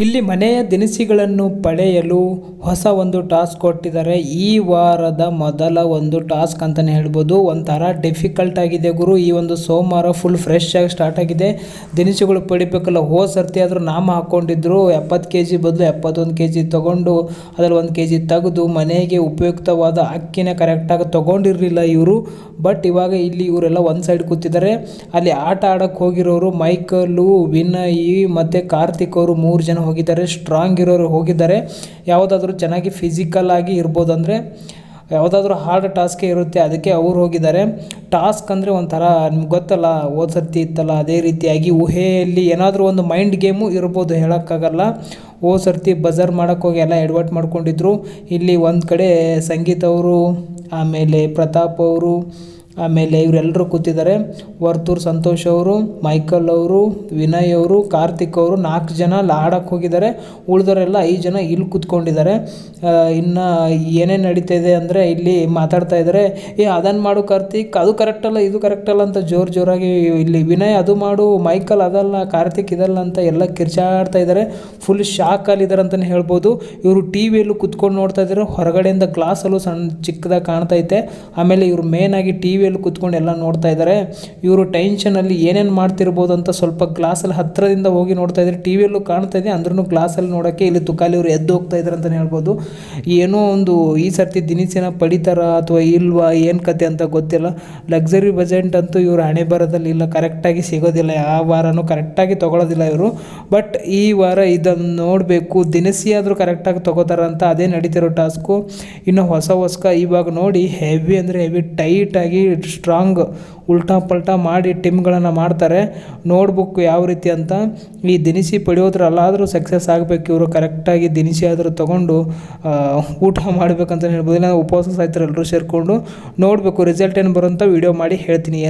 ಇಲ್ಲಿ ಮನೆಯ ದಿನಸಿಗಳನ್ನು ಪಡೆಯಲು ಹೊಸ ಒಂದು ಟಾಸ್ಕ್ ಕೊಟ್ಟಿದ್ದಾರೆ. ಈ ವಾರದ ಮೊದಲ ಒಂದು ಟಾಸ್ಕ್ ಅಂತಲೇ ಹೇಳ್ಬೋದು. ಒಂಥರ ಡಿಫಿಕಲ್ಟ್ ಆಗಿದೆ ಗುರು. ಈ ಒಂದು ಸೋಮವಾರ ಫುಲ್ ಫ್ರೆಶ್ ಆಗಿ ಸ್ಟಾರ್ಟ್ ಆಗಿದೆ. ದಿನಸಿಗಳು ಪಡಿಬೇಕಲ್ಲ ಹೋ ಸರ್ತಿ ಆದರೂ ನಾಮ ಹಾಕ್ಕೊಂಡಿದ್ರು. ಎಪ್ಪತ್ತು ಕೆ ಜಿ ಬದಲು ಎಪ್ಪತ್ತೊಂದು ಕೆ ಜಿ ತೊಗೊಂಡು, ಅದರಲ್ಲಿ ಒಂದು ಕೆ ಜಿ ತೆಗೆದು ಮನೆಗೆ ಉಪಯುಕ್ತವಾದ ಅಕ್ಕಿನ ಕರೆಕ್ಟಾಗಿ ತೊಗೊಂಡಿರಲಿಲ್ಲ ಇವರು. ಬಟ್ ಇವಾಗ ಇಲ್ಲಿ ಇವರೆಲ್ಲ ಒಂದು ಸೈಡ್ ಕೂತಿದ್ದಾರೆ. ಅಲ್ಲಿ ಆಟ ಆಡೋಕ್ಕೆ ಹೋಗಿರೋರು ಮೈಕಲ್ಲು, ವಿನಯ್ ಮತ್ತು ಕಾರ್ತಿಕ್ ಅವರು ಮೂರು ಜನ ಹೋಗಿದ್ದಾರೆ ಸ್ಟ್ರಾಂಗ್ ಇರೋರು ಹೋಗಿದ್ದಾರೆ. ಯಾವುದಾದ್ರೂ ಚೆನ್ನಾಗಿ ಫಿಸಿಕಲ್ ಆಗಿ ಇರ್ಬೋದು ಅಂದರೆ ಯಾವುದಾದ್ರೂ ಹಾರ್ಡ್ ಟಾಸ್ಕೇ ಇರುತ್ತೆ, ಅದಕ್ಕೆ ಅವ್ರು ಹೋಗಿದ್ದಾರೆ. ಟಾಸ್ಕ್ ಅಂದರೆ ಒಂಥರ ನಿಮ್ಗೆ ಗೊತ್ತಲ್ಲ, ಹೋದ ಸರ್ತಿ ಇತ್ತಲ್ಲ, ಅದೇ ರೀತಿಯಾಗಿ ಊಹೆಯಲ್ಲಿ ಏನಾದರೂ ಒಂದು ಮೈಂಡ್ ಗೇಮು ಇರ್ಬೋದು ಹೇಳೋಕ್ಕಾಗಲ್ಲ. ಓ ಸರ್ತಿ ಬಜಾರ್ ಮಾಡೋಕ್ಕೋಗಿ ಎಲ್ಲ ಎಡ್ವರ್ಟ್ ಮಾಡ್ಕೊಂಡಿದ್ರು. ಇಲ್ಲಿ ಒಂದು ಕಡೆ ಸಂಗೀತ ಅವರು, ಆಮೇಲೆ ಪ್ರತಾಪ್ ಅವರು ಆಮೇಲೆ ಇವರೆಲ್ಲರೂ ಕೂತಿದ್ದಾರೆ. ವರ್ತೂರ್ ಸಂತೋಷ್ ಅವರು, ಮೈಕಲ್ ಅವರು, ವಿನಯ್ ಅವರು, ಕಾರ್ತಿಕ್ ಅವರು ನಾಲ್ಕು ಜನ ಲಾಡಕ್ಕೆ ಹೋಗಿದ್ದಾರೆ. ಉಳಿದವರೆಲ್ಲ ಐದು ಜನ ಇಲ್ಲಿ ಕೂತ್ಕೊಂಡಿದ್ದಾರೆ. ಇನ್ನು ಏನೇನು ನಡೀತಾ ಇದೆ ಅಂದರೆ ಇಲ್ಲಿ ಮಾತಾಡ್ತಾ ಇದ್ದಾರೆ. ಏ ಅದನ್ನು ಮಾಡು ಕಾರ್ತಿಕ್, ಅದು ಕರೆಕ್ಟಲ್ಲ ಇದು ಕರೆಕ್ಟಲ್ಲ ಅಂತ ಜೋರು ಜೋರಾಗಿ ಇಲ್ಲಿ ವಿನಯ್ ಅದು ಮಾಡು, ಮೈಕಲ್ ಅದಲ್ಲ, ಕಾರ್ತಿಕ್ ಇದಲ್ಲ ಅಂತ ಎಲ್ಲ ಕಿರ್ಚಾಡ್ತಾ ಇದ್ದಾರೆ. ಫುಲ್ ಶಾಕಲ್ಲಿದ್ದಾರೆ ಅಂತಲೇ ಹೇಳ್ಬೋದು. ಇವರು ಟಿ ವಿಯಲ್ಲೂ ಕೂತ್ಕೊಂಡು ನೋಡ್ತಾ ಇದ್ದಾರೆ. ಹೊರಗಡೆಯಿಂದ ಗ್ಲಾಸಲ್ಲೂ ಸಣ್ಣ ಚಿಕ್ಕದಾಗಿ ಕಾಣ್ತೈತೆ ಆಮೇಲೆ ಇವರು ಮೇನ್ ಆಗಿ ಟಿ ವಿಯಲ್ಲಿ ಕುತ್ಕೊಂಡು ಎಲ್ಲ ನೋಡ್ತಾ ಇದ್ದಾರೆ. ಇವರು ಟೆನ್ಷನಲ್ಲಿ ಏನೇನು ಮಾಡ್ತಿರ್ಬೋದು ಅಂತ ಸ್ವಲ್ಪ ಗ್ಲಾಸಲ್ಲಿ ಹತ್ತಿರದಿಂದ ಹೋಗಿ ನೋಡ್ತಾ ಇದ್ದಾರೆ. ಟಿ ವಿಯಲ್ಲೂ ಕಾಣ್ತಾ ಇದೆ ಅಂದ್ರೂ ಗ್ಲಾಸಲ್ಲಿ ನೋಡೋಕ್ಕೆ ಇಲ್ಲಿ ತುಕಾಲಿ ಇವರು ಎದ್ದು ಹೋಗ್ತಾ ಇದ್ದಾರೆ ಅಂತಲೇ ಹೇಳ್ಬೋದು. ಏನೋ ಒಂದು ಈ ಸರ್ತಿ ದಿನಸಿನ ಪಡಿತಾರ ಅಥವಾ ಇಲ್ವಾ, ಏನು ಕತೆ ಅಂತ ಗೊತ್ತಿಲ್ಲ. ಲಕ್ಸರಿ ಬಜೆಟ್ ಅಂತೂ ಇವರು ಹಣೆ ಬರದಲ್ಲಿ ಇಲ್ಲ ಕರೆಕ್ಟಾಗಿ ಸಿಗೋದಿಲ್ಲ, ಯಾವ ವಾರನೂ ಕರೆಕ್ಟಾಗಿ ತೊಗೊಳೋದಿಲ್ಲ ಇವರು. ಬಟ್ ಈ ವಾರ ಇದನ್ನು ನೋಡಬೇಕು, ದಿನಸಿ ಆದರೂ ಕರೆಕ್ಟಾಗಿ ತೊಗೋತಾರ ಅಂತ ಅದೇ ನಡೀತಿರೋ ಟಾಸ್ಕು ಇನ್ನು ಹೊಸ ಹೊಸ್ಕ ಇವಾಗ ನೋಡಿ ಹೆವಿ ಅಂದರೆ ಹೆವಿ ಟೈಟಾಗಿ ಸ್ಟ್ರಾಂಗ್ ಉಲ್ಟಾ ಪಲ್ಟಾ ಮಾಡಿ ಟಿಮ್ಗಳನ್ನು ಮಾಡ್ತಾರೆ. ನೋಡ್ಬೇಕು ಯಾವ ರೀತಿ ಅಂತ ಈ ದಿನಸಿ ಪಡೆಯೋದ್ರಲ್ಲಾದರೂ ಸಕ್ಸಸ್ ಆಗಬೇಕು ಇವರು. ಕರೆಕ್ಟಾಗಿ ದಿನಸಿ ಆದರೂ ತೊಗೊಂಡು ಊಟ ಮಾಡಬೇಕಂತ ಹೇಳ್ಬೋದು. ಇಲ್ಲ ಉಪವಾಸ ಸಾಯ್ತಾರೆ ಎಲ್ಲರೂ ಸೇರಿಕೊಂಡು ನೋಡಬೇಕು. ರಿಸಲ್ಟ್ ಏನು ಬರುವಂಥ ವೀಡಿಯೋ ಮಾಡಿ ಹೇಳ್ತೀನಿ.